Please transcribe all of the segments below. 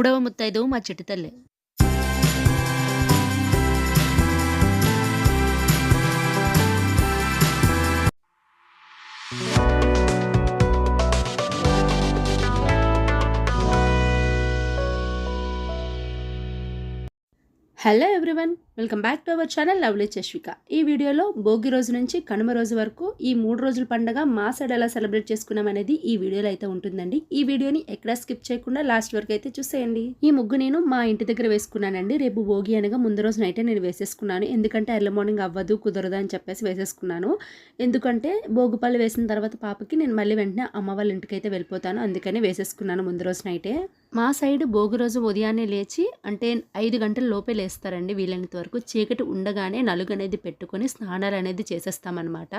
మూడవ ముత్తైదువు మా చిట్టి తల్లి hello everyone welcome back to our channel lovely చశ్విక ఈ వీడియోలో భోగి రోజు నుంచి కనుమ రోజు వరకు ఈ మూడు రోజుల పండగ మా సైడ్ ఎలా సెలబ్రేట్ చేసుకున్నాం అనేది ఈ వీడియోలో అయితే ఉంటుందండి. ఈ వీడియోని ఎక్కడా స్కిప్ చేయకుండా లాస్ట్ వరకు అయితే చూసేయండి. ఈ ముగ్గు నేను మా ఇంటి దగ్గర వేసుకున్నానండి. రేపు భోగి అనగా ముందు రోజు నైటే నేను వేసేసుకున్నాను. ఎందుకంటే ఎర్లీ మార్నింగ్ అవ్వదు కుదరదు అని చెప్పేసి వేసేసుకున్నాను. ఎందుకంటే భోగిపళ్ళు వేసిన తర్వాత పాపకి నేను మళ్ళీ వెంటనే అమ్మ వాళ్ళ ఇంటికి అయితే వెళ్ళిపోతాను. అందుకని వేసేసుకున్నాను ముందు రోజు నైటే మా సైడ్ భోగి రోజు ఉదయాన్నే లేచి అంటే ఐదు గంటల లోపే లేస్తారండి వీలైనంత వరకు. చీకటి ఉండగానే నలుగు అనేది పెట్టుకొని స్నానాలు అనేది చేసేస్తామన్నమాట.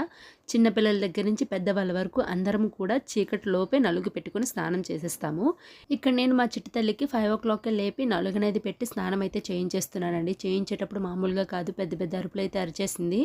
చిన్నపిల్లల దగ్గర నుంచి పెద్దవాళ్ళ వరకు అందరం కూడా చీకటి లోపే నలుగు పెట్టుకొని స్నానం చేసేస్తాము. ఇక్కడ నేను మా చిట్టి తల్లికి ఫైవ్ ఓ క్లాక్కి లేపి నలుగు అనేది పెట్టి స్నానం అయితే చేయించేస్తున్నానండి. చేయించేటప్పుడు మామూలుగా కాదు పెద్ద పెద్ద అరుపులు అయితే అరిచేసింది.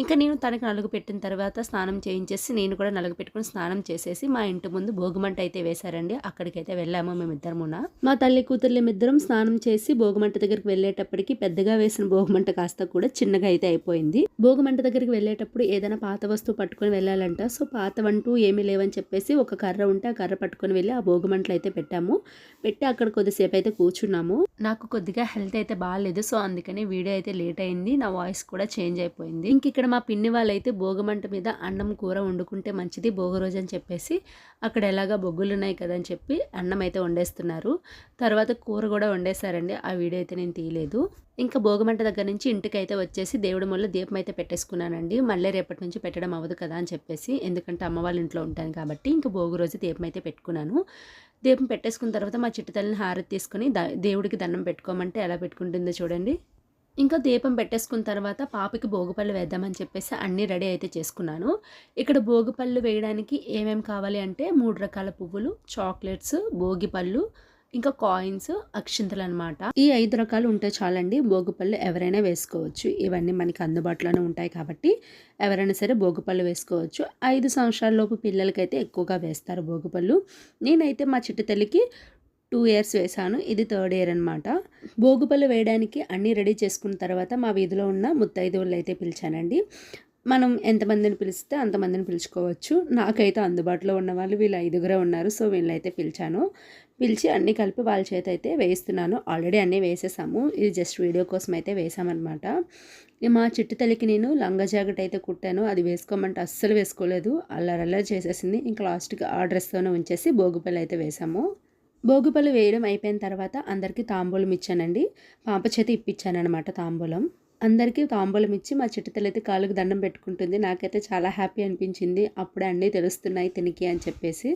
ఇంకా నేను తనకి నలుగు పెట్టిన తర్వాత స్నానం చేయించేసి నేను కూడా నలుగు పెట్టుకుని స్నానం చేసేసి మా ఇంటి ముందు భోగిమంట అయితే వేశారండి. అక్కడికైతే వెళ్ళాము మేమిద్దరమున. మా తల్లి కూతుర్లు ఇద్దరం స్నానం చేసి భోగిమంట దగ్గరికి వెళ్ళేటప్పటికి పెద్దగా వేసిన భోగిమంట కాస్త కూడా చిన్నగా అయితే అయిపోయింది. భోగిమంట దగ్గరికి వెళ్ళేటప్పుడు ఏదైనా పాత వస్తువు పట్టుకొని వెళ్ళాలంట. సో పాత అంటూ ఏమీ లేవని చెప్పేసి ఒక కర్ర ఉంటే ఆ కర్ర పట్టుకొని వెళ్ళి ఆ భోగిమంటలు అయితే పెట్టాము. పెట్టి అక్కడ కొద్దిసేపు అయితే కూర్చున్నాము. నాకు కొద్దిగా హెల్త్ అయితే బాగాలేదు సో అందుకని వీడియో అయితే లేట్ అయింది. నా వాయిస్ కూడా చేంజ్ అయిపోయింది. ఇంక ఇక్కడ మా పిన్ని వాళ్ళైతే భోగమంట మీద అన్నం కూర వండుకుంటే మంచిది భోగరోజు అని చెప్పేసి అక్కడ ఎలాగా బొగ్గులు ఉన్నాయి కదా అని చెప్పి అన్నం అయితే వండేస్తున్నారు. తర్వాత కూర కూడా వండేశారండి. ఆ వీడియో అయితే నేను తీయలేదు. ఇంకా భోగమంట దగ్గర నుంచి ఇంటికి అయితే వచ్చేసి దేవుడి మొల్ల దీపం అయితే పెట్టేసుకున్నానండి. మళ్ళీ రేపటి నుంచి పెట్టడం అవ్వదు కదా అని చెప్పేసి ఎందుకంటే అమ్మ వాళ్ళ ఇంట్లో ఉంటాను కాబట్టి ఇంకా భోగి రోజు దీపం అయితే పెట్టుకున్నాను. దీపం పెట్టేసుకున్న తర్వాత మా చిట్టుతల్లిని హారతి తీసుకొని దేవుడికి దండం పెట్టుకోమంటే ఎలా పెట్టుకుంటుందో చూడండి. ఇంకా దీపం పెట్టేసుకున్న తర్వాత పాపకి భోగిపళ్ళు వేద్దామని చెప్పేసి అన్నీ రెడీ అయితే చేసుకున్నాను. ఇక్కడ భోగిపళ్ళు వేయడానికి ఏమేమి కావాలి అంటే మూడు రకాల పువ్వులు చాక్లెట్స్ భోగిపళ్ళు ఇంకా కాయిన్స్ అక్షింతలు అనమాట ఈ ఐదు రకాలు ఉంటే చాలండి భోగిపళ్ళు ఎవరైనా వేసుకోవచ్చు. ఇవన్నీ మనకి అందుబాటులోనే ఉంటాయి కాబట్టి ఎవరైనా సరే భోగిపళ్ళు వేసుకోవచ్చు. ఐదు సంవత్సరాల లోపు పిల్లలకైతే ఎక్కువగా వేస్తారు భోగిపళ్ళు. నేనైతే మా చిట్టు తల్లికి టూ ఇయర్స్ వేశాను. ఇది థర్డ్ ఇయర్ అనమాట భోగుపళ్ళు వేయడానికి అన్నీ రెడీ చేసుకున్న తర్వాత మా వీధిలో ఉన్న ముత్తైదువులు అయితే పిలిచానండి. మనం ఎంతమందిని పిలిస్తే అంతమందిని పిలుచుకోవచ్చు. నాకైతే అందుబాటులో ఉన్న వాళ్ళు వీళ్ళు ఐదుగురే ఉన్నారు. సో వీళ్ళైతే పిలిచాను. పిలిచి అన్నీ కలిపి వాళ్ళ చేత అయితే వేయిస్తున్నాను. ఆల్రెడీ అన్నీ వేసేసాము. ఇది జస్ట్ వీడియో కోసం అయితే వేసామన్నమాట మా చిట్టు తల్లికి నేను లంగా జాకెట్ అయితే కుట్టాను. అది వేసుకోమంటే అస్సలు వేసుకోలేదు. అల్లరల్లరి చేసేసింది. ఇంకా లాస్ట్కి ఆ డ్రెస్తోనే ఉంచేసి భోగిపల్లి అయితే వేసాము భోగిపల్లి వేయడం అయిపోయిన తర్వాత అందరికీ తాంబూలం ఇచ్చానండి. పాప చేతి ఇప్పించానమాట తాంబూలం. అందరికీ తాంబూలం ఇచ్చి మా చిట్టుతలైతే కాళ్ళకు దండం పెట్టుకుంటుంది. నాకైతే చాలా హ్యాపీ అనిపించింది. అప్పుడే అన్నీ తెలుస్తున్నాయి తినికి అని చెప్పేసి.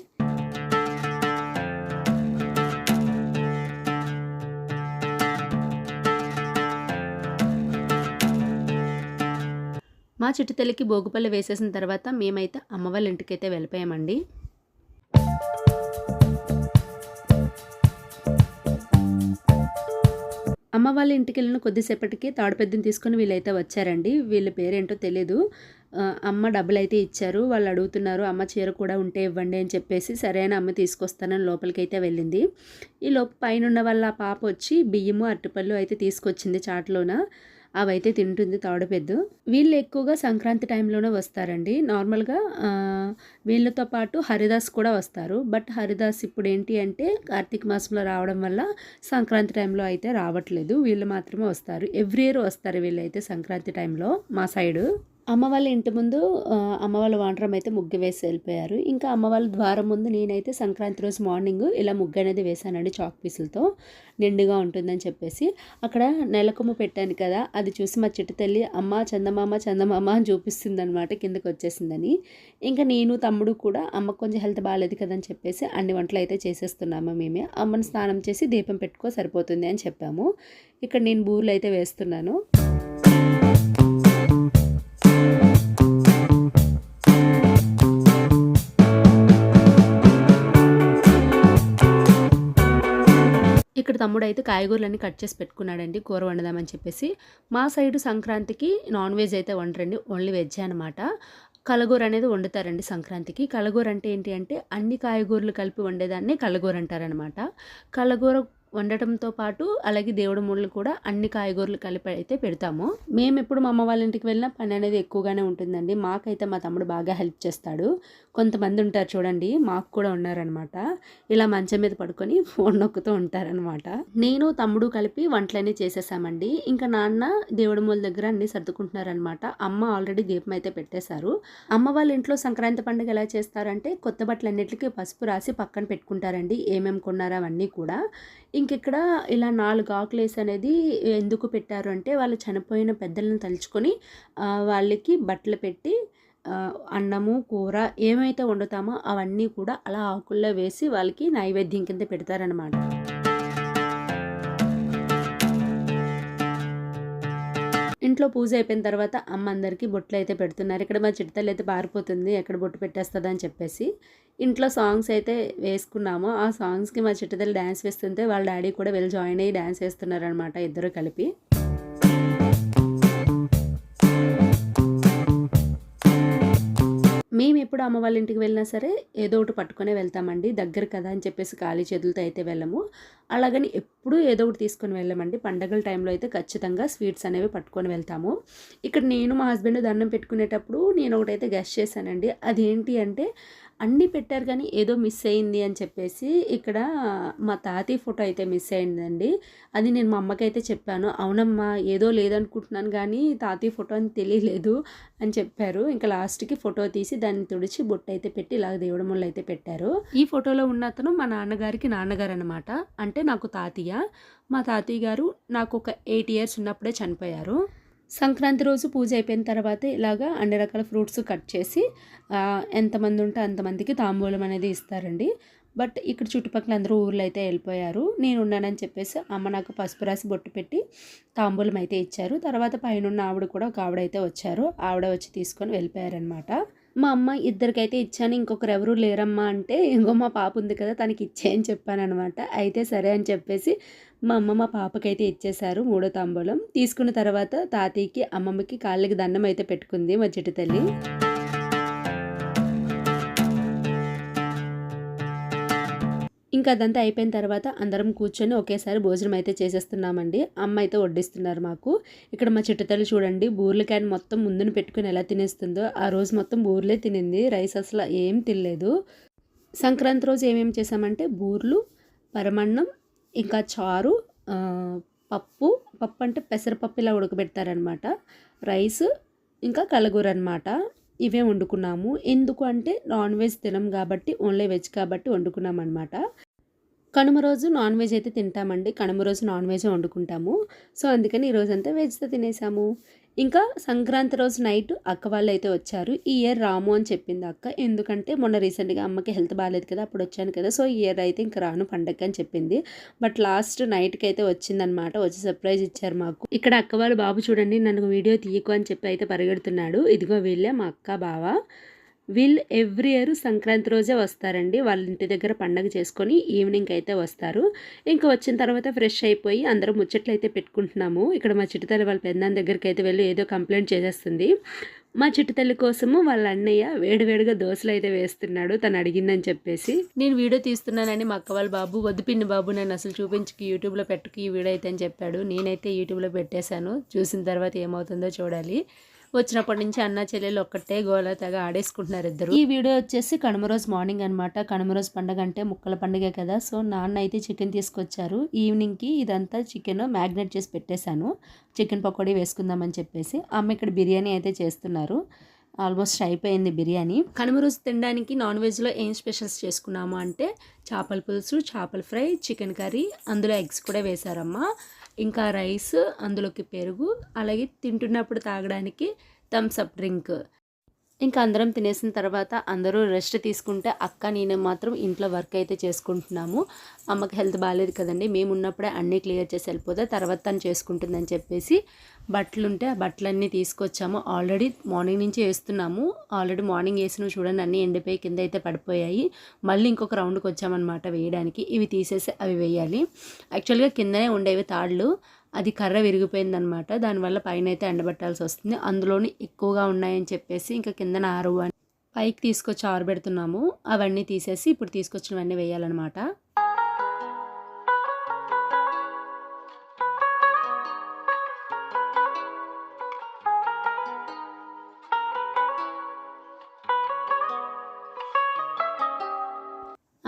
మా చిట్టుతల్లికి భోగిపల్లి వేసేసిన తర్వాత మేమైతే అమ్మ వాళ్ళ ఇంటికైతే వెళ్ళిపోయామండి. అమ్మ వాళ్ళ ఇంటికి వెళ్ళిన కొద్దిసేపటికి తాడుపెద్దని తీసుకొని వీళ్ళైతే వచ్చారండి. వీళ్ళ పేరేంటో తెలియదు అమ్మ డబ్బులు అయితే ఇచ్చారు. వాళ్ళు అడుగుతున్నారు అమ్మ చీర కూడా ఉంటే ఇవ్వండి అని చెప్పేసి సరైన అమ్మ తీసుకొస్తానని లోపలికి అయితే వెళ్ళింది. ఈ లోపు పైన వాళ్ళ పాప వచ్చి బియ్యము అరటిపళ్ళు అయితే తీసుకొచ్చింది చాట్లోన. అవైతే తింటుంది తాడపెద్దు. వీళ్ళు ఎక్కువగా సంక్రాంతి టైంలోనే వస్తారండి. నార్మల్గా వీళ్ళతో పాటు హరిదాస్ కూడా వస్తారు. బట్ హరిదాస్ ఇప్పుడు ఏంటి అంటే కార్తీక మాసంలో రావడం వల్ల సంక్రాంతి టైంలో అయితే రావట్లేదు. వీళ్ళు మాత్రమే వస్తారు. ఎవ్రీ ఇయర్ వస్తారు వీళ్ళైతే సంక్రాంతి టైంలో మా సైడు. అమ్మ వాళ్ళ ఇంటి ముందు అమ్మ వాళ్ళ వాంటరం అయితే ముగ్గు వేసి వెళ్ళిపోయారు. ఇంకా అమ్మ వాళ్ళ ద్వారం ముందు నేనైతే సంక్రాంతి రోజు మార్నింగ్ ఇలా ముగ్గు అనేది వేశానండి చాక్ పీసులతో. నిండుగా ఉంటుందని చెప్పేసి. అక్కడ నెలకొమ్మ పెట్టాను కదా అది చూసి మా చెట్టు తల్లి అమ్మ చందమామ చందమామ అని చూపిస్తుంది అనమాట కిందకి వచ్చేసిందని. ఇంకా నేను తమ్ముడు కూడా అమ్మ కొంచెం హెల్త్ బాగాలేదు కదని చెప్పేసి అన్ని వంటలు అయితే చేసేస్తున్నాము మేమే. అమ్మని స్నానం చేసి దీపం పెట్టుకో సరిపోతుంది అని చెప్పాము. ఇక్కడ నేను బూర్లు అయితే వేస్తున్నాను. ఇక్కడ తమ్ముడు అయితే కాయగూరలన్నీ కట్ చేసి పెట్టుకున్నాడండి కూర వండదామని చెప్పేసి. మా సైడు సంక్రాంతికి నాన్ వెజ్ అయితే వండరండి ఓన్లీ వెజ్ అనమాట కలగూర అనేది వండుతారండి సంక్రాంతికి. కలగూర అంటే ఏంటి అంటే అన్ని కాయగూరలు కలిపి వండేదాన్ని కలగూర అంటారనమాట కలగూర వండటంతో పాటు అలాగే దేవుడి ముళ్ళు కూడా అన్ని కాయగూరలు కలిపి అయితే పెడతాము. మేము ఎప్పుడు మా అమ్మ వాళ్ళ ఇంటికి వెళ్ళినా పని అనేది ఎక్కువగానే ఉంటుందండి. మాకైతే మా తమ్ముడు బాగా హెల్ప్ చేస్తాడు. కొంతమంది ఉంటారు చూడండి మాకు కూడా ఉన్నారనమాట. ఇలా మంచం మీద పడుకొని ఫోన్ నొక్కుతూ ఉంటారనమాట. నేను తమ్ముడు కలిపి వంటలన్నీ చేసేసామండి. ఇంకా నాన్న దేవుడి మూల దగ్గర అన్ని సర్దుకుంటున్నారనమాట. అమ్మ ఆల్రెడీ దీపం అయితే పెట్టేశారు. అమ్మ వాళ్ళ ఇంట్లో సంక్రాంతి పండుగ ఎలా చేస్తారంటే కొత్త బట్టలన్నిటికీ పసుపు రాసి పక్కన పెట్టుకుంటారండి ఏమేమి కొన్నారో అవన్నీ కూడా. ఇంకిక్కడ ఇలా నాలుగు ఆకులేసి అనేది ఎందుకు పెట్టారు అంటే వాళ్ళు చనిపోయిన పెద్దలను తలుచుకొని వాళ్ళకి బట్టలు పెట్టి అన్నము కూర ఏమైతే వండుతామో అవన్నీ కూడా అలా ఆకుల్లో వేసి వాళ్ళకి నైవేద్యం కింద పెడతారనమాట ఇంట్లో పూజ అయిపోయిన తర్వాత అమ్మ అందరికీ బొట్లు అయితే పెడుతున్నారు. ఇక్కడ మా చిట్టతల్లి అయితే పారిపోతుంది ఎక్కడ బొట్టు పెట్టేస్తుంది అని చెప్పేసి. ఇంట్లో సాంగ్స్ అయితే వేసుకున్నాము. ఆ సాంగ్స్కి మా చిట్టతల్లి డ్యాన్స్ వేస్తుంటే వాళ్ళ డాడీ కూడా వెళ్ళి జాయిన్ అయ్యి డ్యాన్స్ వేస్తున్నారనమాట ఇద్దరు కలిపి. మేము ఎప్పుడు అమ్మ వాళ్ళ ఇంటికి వెళ్ళినా సరే ఏదో ఒకటి పట్టుకునే వెళ్తామండి. దగ్గర కదా అని చెప్పేసి ఖాళీ చేతులతో అయితే వెళ్ళము. అలాగని ఎప్పుడూ ఏదో ఒకటి తీసుకొని వెళ్ళమండి. పండగల టైంలో అయితే ఖచ్చితంగా స్వీట్స్ అనేవి పట్టుకొని వెళ్తాము. ఇక్కడ నేను మా హస్బెండ్ దండం పెట్టుకునేటప్పుడు నేను ఒకటైతే గెస్ట్ చేశానండి. అదేంటి అంటే అన్నీ పెట్టారు కానీ ఏదో మిస్ అయింది అని చెప్పేసి ఇక్కడ మా తాతయ్య ఫోటో అయితే మిస్ అయిందండి. అది నేను మా అమ్మకైతే చెప్పాను. అవునమ్మా ఏదో లేదనుకుంటున్నాను కానీ తాతయ్య ఫోటో అని తెలియలేదు అని చెప్పారు. ఇంకా లాస్ట్కి ఫోటో తీసి దాన్ని తుడిచి బొట్టు అయితే పెట్టి ఇలా దేవుడి ముళ్ళు అయితే పెట్టారు. ఈ ఫోటోలో ఉన్న అతను మా నాన్నగారికి నాన్నగారు అనమాట అంటే నాకు తాతయ్య. మా తాతయ్య గారు నాకు ఒక ఎయిట్ ఇయర్స్ ఉన్నప్పుడే చనిపోయారు. సంక్రాంతి రోజు పూజ అయిపోయిన తర్వాత ఇలాగా అన్ని రకాల ఫ్రూట్స్ కట్ చేసి ఎంతమంది ఉంటే అంతమందికి తాంబూలం అనేది ఇస్తారండి. బట్ ఇక్కడ చుట్టుపక్కల అందరూ ఊర్లో అయితే వెళ్ళిపోయారు. నేను ఉన్నానని చెప్పేసి అమ్మ నాకు పసుపు రాసి బొట్టు పెట్టి తాంబూలం అయితే ఇచ్చారు. తర్వాత పైన ఉన్న ఆవిడ కూడా ఒక ఆవిడ అయితే వచ్చారు. ఆవిడ వచ్చి తీసుకొని వెళ్ళిపోయారనమాట మా అమ్మ ఇద్దరికైతే ఇచ్చాను ఇంకొకరు ఎవరు లేరమ్మా అంటే ఇంకో మా పాప ఉంది కదా తనకి ఇచ్చేయని చెప్పాను అనమాట అయితే సరే అని చెప్పేసి మా అమ్మ మా పాపకైతే ఇచ్చేశారు మూడో తాంబూలం. తీసుకున్న తర్వాత తాతయ్యకి అమ్మమ్మకి కాళ్ళకి దండం అయితే పెట్టుకుంది మా చెట్టు తల్లి. ఇంకా అదంతా అయిపోయిన తర్వాత అందరం కూర్చొని ఒకేసారి భోజనం అయితే చేసేస్తున్నామండి. అమ్మ అయితే వడ్డిస్తున్నారు మాకు. ఇక్కడ మా చిట్టతల్లి చూడండి బూర్ల క్యాన్ మొత్తం ముందున పెట్టుకుని ఎలా తినేస్తుందో ఆ రోజు మొత్తం బూర్లే తినింది. రైస్ అసలు ఏం తినలేదు. సంక్రాంతి రోజు ఏమేమి చేసామంటే బూర్లు పరమన్నం ఇంకా చారు పప్పు పప్పు అంటే పెసరపప్పు ఇలా ఉడకబెడతారనమాట. రైస్ ఇంకా కలగూర అనమాట ఇవే వండుకున్నాము. ఎందుకు అంటే నాన్ వెజ్ తినం కాబట్టి ఓన్లీ వెజ్ కాబట్టి వండుకున్నాం అనమాట కనుమ రోజు నాన్ వెజ్ అయితే తింటామండి. కనుమ రోజు నాన్ వెజ్ వండుకుంటాము. సో అందుకని ఈరోజు అంతా వెజ్తో తినేసాము. ఇంకా సంక్రాంతి రోజు నైట్ అక్క వాళ్ళు అయితే వచ్చారు. ఈ ఇయర్ రాము అని చెప్పింది అక్క. ఎందుకంటే మొన్న రీసెంట్గా అమ్మకి హెల్త్ బాగాలేదు కదా అప్పుడు వచ్చాను కదా. సో ఈ ఇయర్ అయితే ఇంకా రాను పండగ అని చెప్పింది. బట్ లాస్ట్ నైట్కి అయితే వచ్చిందనమాట వచ్చి సర్ప్రైజ్ ఇచ్చారు మాకు. ఇక్కడ అక్క వాళ్ళ బాబు చూడండి నన్ను వీడియో తీయకు అని చెప్పి అయితే పరిగెడుతున్నాడు. ఇదిగో వీళ్ళే మా అక్క బావ. వీళ్ళు ఎవ్రీ ఇయర్ సంక్రాంతి రోజే వస్తారండి. వాళ్ళ ఇంటి దగ్గర పండగ చేసుకొని ఈవినింగ్ అయితే వస్తారు. ఇంకా వచ్చిన తర్వాత ఫ్రెష్ అయిపోయి అందరం ముచ్చట్లు అయితే పెట్టుకుంటున్నాము. ఇక్కడ మా చిట్టుతల్లి వాళ్ళ పెద్దనాన్న దగ్గరికి అయితే వెళ్ళి ఏదో కంప్లైంట్ చేసేస్తుంది. మా చిట్టుతల్లి కోసము వాళ్ళ అన్నయ్య వేడివేడిగా దోశలు అయితే వేస్తున్నాడు. తను అడిగిందని చెప్పేసి. నేను వీడియో తీస్తున్నానని మా అక్క వాళ్ళ బాబు వద్దుపిన్ని బాబు నన్ను అసలు చూపించుకి యూట్యూబ్లో పెట్టుకు ఈ వీడియో అయితే అని చెప్పాడు. నేనైతే యూట్యూబ్లో పెట్టేశాను. చూసిన తర్వాత ఏమవుతుందో చూడాలి. వచ్చినప్పటి నుంచి అన్న చెల్లెలు ఒక్కటే గోల తెగ ఆడేసుకుంటున్నారు ఇద్దరు. ఈ వీడియో వచ్చేసి కనుమ రోజు మార్నింగ్ అనమాట కనుమ రోజు పండుగ అంటే ముక్కల పండుగ కదా. సో నాన్న అయితే చికెన్ తీసుకొచ్చారు. ఈవినింగ్కి ఇదంతా చికెన్ మ్యాగ్నేట్ చేసి పెట్టేశాను. చికెన్ పకోడీ వేసుకుందామని చెప్పేసి అమ్మ ఇక్కడ బిర్యానీ అయితే చేస్తున్నారు. ఆల్మోస్ట్ అయిపోయింది బిర్యానీ. కనుమ రోజు తినడానికి నాన్ వెజ్లో ఏం స్పెషల్స్ చేసుకున్నాము అంటే చేపల పులుసు చేపల ఫ్రై చికెన్ కర్రీ అందులో ఎగ్స్ కూడా వేశారమ్మా. ఇంకా రైస్ అందులోకి పెరుగు అలాగే తింటున్నప్పుడు తాగడానికి థమ్స్ అప్ డ్రింక్. ఇంకా అందరం తినేసిన తర్వాత అందరూ రెస్ట్ తీసుకుంటే అక్క నేను మాత్రం ఇంట్లో వర్క్ అయితే చేసుకుంటున్నాము. అమ్మకి హెల్త్ బాగాలేదు కదండి. మేము ఉన్నప్పుడే అన్నీ క్లియర్ చేసి వెళ్ళిపోతే తర్వాత తను చేసుకుంటుందని చెప్పేసి బట్టలు ఉంటే ఆ బట్టలన్నీ తీసుకొచ్చాము. ఆల్రెడీ మార్నింగ్ నుంచి వేస్తున్నాము. ఆల్రెడీ మార్నింగ్ వేసినవి చూడండి అన్నీ ఎండిపోయి కింద అయితే పడిపోయాయి. మళ్ళీ ఇంకొక రౌండ్కి వచ్చామన్నమాట వేయడానికి. ఇవి తీసేసి అవి వేయాలి. యాక్చువల్గా కిందనే ఉండేవి తాళ్ళు. అది కర్ర విరిగిపోయిందనమాట. దానివల్ల పైన అయితే ఎండబెట్టాల్సి వస్తుంది అందులోని ఎక్కువగా ఉన్నాయని చెప్పేసి ఇంకా కిందన ఆరు అని పైకి తీసుకొచ్చి ఆరబెడుతున్నాము. అవన్నీ తీసేసి ఇప్పుడు తీసుకొచ్చినవన్నీ వేయాలన్నమాట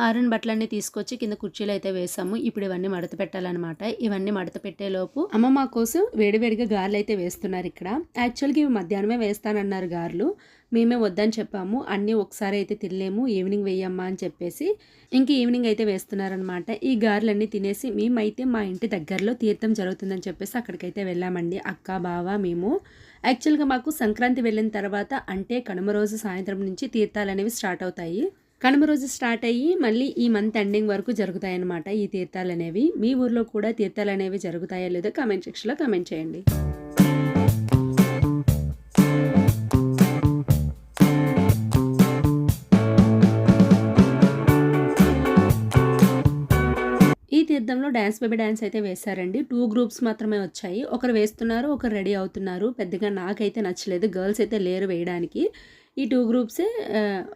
ఆరన్ బట్టలన్నీ తీసుకొచ్చి కింద కుర్చీలు అయితే వేసాము. ఇప్పుడు ఇవన్నీ మడత పెట్టాలన్నమాట. ఇవన్నీ మడత పెట్టేలోపు అమ్మ మా కోసం వేడివేడిగా గారెలు అయితే వేస్తున్నారు ఇక్కడ. యాక్చువల్గా ఇవి మధ్యాహ్నమే వేస్తానన్నారు గారెలు. మేమే వద్దని చెప్పాము. అన్నీ ఒకసారి అయితే తినలేము. ఈవినింగ్ వేయమ్మా అని చెప్పేసి ఇంక ఈవినింగ్ అయితే వేస్తున్నారనమాట ఈ గారెలన్నీ తినేసి మేమైతే మా ఇంటి దగ్గరలో తీర్థం జరుగుతుందని చెప్పేసి అక్కడికైతే వెళ్ళామండి. అక్క బావ మేము. యాక్చువల్గా మాకు సంక్రాంతి వెళ్ళిన తర్వాత అంటే కనుమ రోజు సాయంత్రం నుంచి తీర్థాలు అనేవి స్టార్ట్ అవుతాయి. కనుమ రోజు స్టార్ట్ అయ్యి మళ్ళీ ఈ మంత్ ఎండింగ్ వరకు జరుగుతాయి అన్నమాట ఈ తీర్థాలు అనేవి మీ ఊర్లో కూడా తీర్థాలు అనేవి జరుగుతాయో లేదో కమెంట్ సెక్షన్లో కమెంట్ చేయండి. ఈ తీర్థంలో డ్యాన్స్ బేబీ డ్యాన్స్ అయితే వేశారండి. టూ గ్రూప్స్ మాత్రమే వచ్చాయి. ఒకరు వేస్తున్నారు ఒకరు రెడీ అవుతున్నారు. పెద్దగా నాకైతే నచ్చలేదు. గర్ల్స్ అయితే లేరు వేయడానికి. ఈ టూ గ్రూప్సే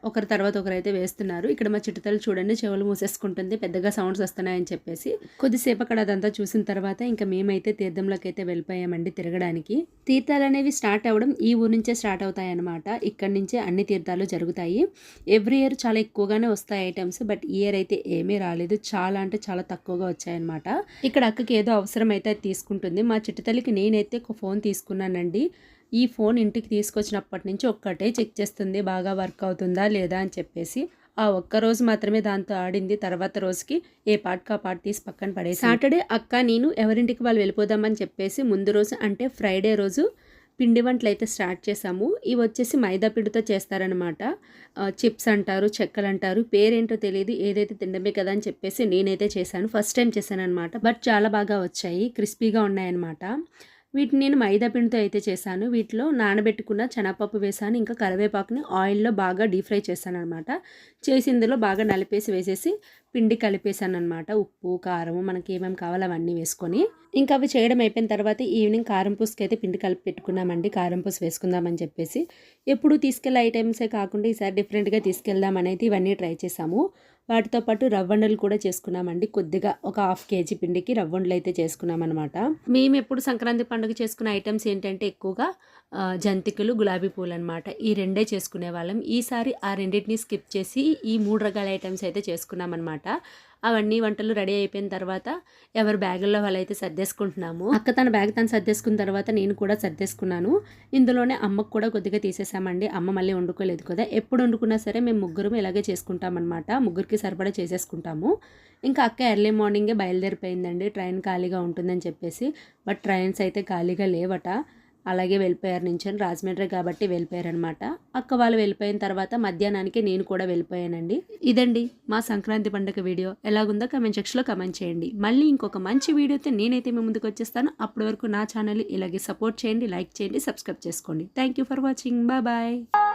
ఒకరి తర్వాత ఒకరు అయితే వేస్తున్నారు. ఇక్కడ మా చిట్టుతలు చూడండి చెవులు మూసేసుకుంటుంది పెద్దగా సౌండ్స్ వస్తున్నాయని చెప్పేసి. కొద్దిసేపు అక్కడ అదంతా చూసిన తర్వాత ఇంకా మేమైతే తీర్థంలోకి అయితే వెళ్ళిపోయామండి తిరగడానికి. తీర్థాలు అనేవి స్టార్ట్ అవ్వడం ఈ ఊరు నుంచే స్టార్ట్ అవుతాయి అన్నమాట ఇక్కడి నుంచే అన్ని తీర్థాలు జరుగుతాయి. ఎవ్రీ ఇయర్ చాలా ఎక్కువగానే వస్తాయి ఐటమ్స్ బట్ ఇయర్ అయితే ఏమీ రాలేదు. చాలా అంటే చాలా తక్కువగా వచ్చాయన్నమాట. ఇక్కడ అక్కకి ఏదో అవసరం అయితే అది తీసుకుంటుంది. మా చిట్టుతల్లికి నేనైతే ఒక ఫోన్ తీసుకున్నానండి. ఈ ఫోన్ ఇంటికి తీసుకొచ్చినప్పటి నుంచి ఒక్కటే చెక్ చేస్తుంది బాగా వర్క్ అవుతుందా లేదా అని చెప్పేసి. ఆ ఒక్క రోజు మాత్రమే దాంతో ఆడింది. తర్వాత రోజుకి ఏ పాటకు ఆ పాట తీసి పక్కన పడేసి సాటర్డే అక్క నేను ఎవరింటికి వాళ్ళు వెళ్ళిపోదామని చెప్పేసి ముందు రోజు అంటే ఫ్రైడే రోజు పిండి వంటలు అయితే స్టార్ట్ చేసాము ఇవి వచ్చేసి మైదా పిండితో చేస్తారనమాట చిప్స్ అంటారు చెక్కలు అంటారు. పేరేంటో తెలియదు ఏదైతే తినడమే కదా అని చెప్పేసి నేనైతే చేశాను. ఫస్ట్ టైం చేశాను అనమాట బట్ చాలా బాగా వచ్చాయి క్రిస్పీగా ఉన్నాయన్నమాట. వీటిని నేను మైదాపిండితో అయితే చేశాను. వీటిలో నానబెట్టుకున్న శనగపప్పు వేసాను ఇంకా కరివేపాకుని ఆయిల్లో బాగా డీప్ ఫ్రై చేశాను అనమాట చేసి ఇందులో బాగా నలిపేసి వేసేసి పిండి కలిపేసాను అనమాట ఉప్పు కారం మనకి ఏమేమి కావాలో అవన్నీ వేసుకొని. ఇంకా అవి చేయడం అయిపోయిన తర్వాత ఈవినింగ్ కారం పూసుకి అయితే పిండి కలిపి పెట్టుకున్నామండి. కారం పూసు వేసుకుందామని చెప్పేసి. ఎప్పుడు తీసుకెళ్ళే ఐటమ్సే కాకుండా ఈసారి డిఫరెంట్గా తీసుకెళ్దాం అనేది ఇవన్నీ ట్రై చేసాము వాటితో పాటు రవ్వండలు కూడా చేసుకున్నామండి. కొద్దిగా ఒక హాఫ్ కేజీ పిండికి రవ్వండలు అయితే చేసుకున్నాం అనమాట మేము ఎప్పుడు సంక్రాంతి పండుగ చేసుకున్న ఐటమ్స్ ఏంటంటే ఎక్కువగా జంతికలు గులాబీ పూలు అనమాట ఈ రెండే చేసుకునే వాళ్ళం ఈసారి ఆ రెండింటిని స్కిప్ చేసి ఈ మూడు రకాల ఐటమ్స్ అయితే చేసుకున్నాం అనమాట అవన్నీ వంటలు రెడీ అయిపోయిన తర్వాత ఎవరి బ్యాగుల్లో వాళ్ళైతే సర్దేసుకుంటున్నాము. అక్క తన బ్యాగ్ తను సర్దేసుకున్న తర్వాత నేను కూడా సర్దేసుకున్నాను. ఇందులోనే అమ్మకు కూడా కొద్దిగా తీసేసామండి. అమ్మ మళ్ళీ వండుకోలేదు కదా. ఎప్పుడు వండుకున్నా సరే మేము ముగ్గురం ఇలాగే చేసుకుంటామన్నమాట. ముగ్గురికి సరిపడా చేసేసుకుంటాము. ఇంకా అక్క ఎర్లీ మార్నింగే బయలుదేరిపోయిందండి. ట్రైన్ ఖాళీగా ఉంటుందని చెప్పేసి. బట్ ట్రైన్స్ అయితే ఖాళీగా లేవట. అలాగే వెళ్ళిపోయారు నుంచి రాజమండ్రి కాబట్టి వెళ్ళిపోయారనమాట అక్క వాళ్ళు వెళ్ళిపోయిన తర్వాత మధ్యాహ్నానికి నేను కూడా వెళ్ళిపోయానండి. ఇదండి మా సంక్రాంతి పండుగ వీడియో. ఎలాగుందో కమెంట్ సెక్షన్లో కమెంట్ చేయండి. మళ్ళీ ఇంకొక మంచి వీడియోతో నేనైతే మీ ముందుకు వచ్చేస్తాను. అప్పటి వరకు నా ఛానల్ ఇలాగే సపోర్ట్ చేయండి లైక్ చేయండి సబ్స్క్రైబ్ చేసుకోండి. Thank you for watching bye bye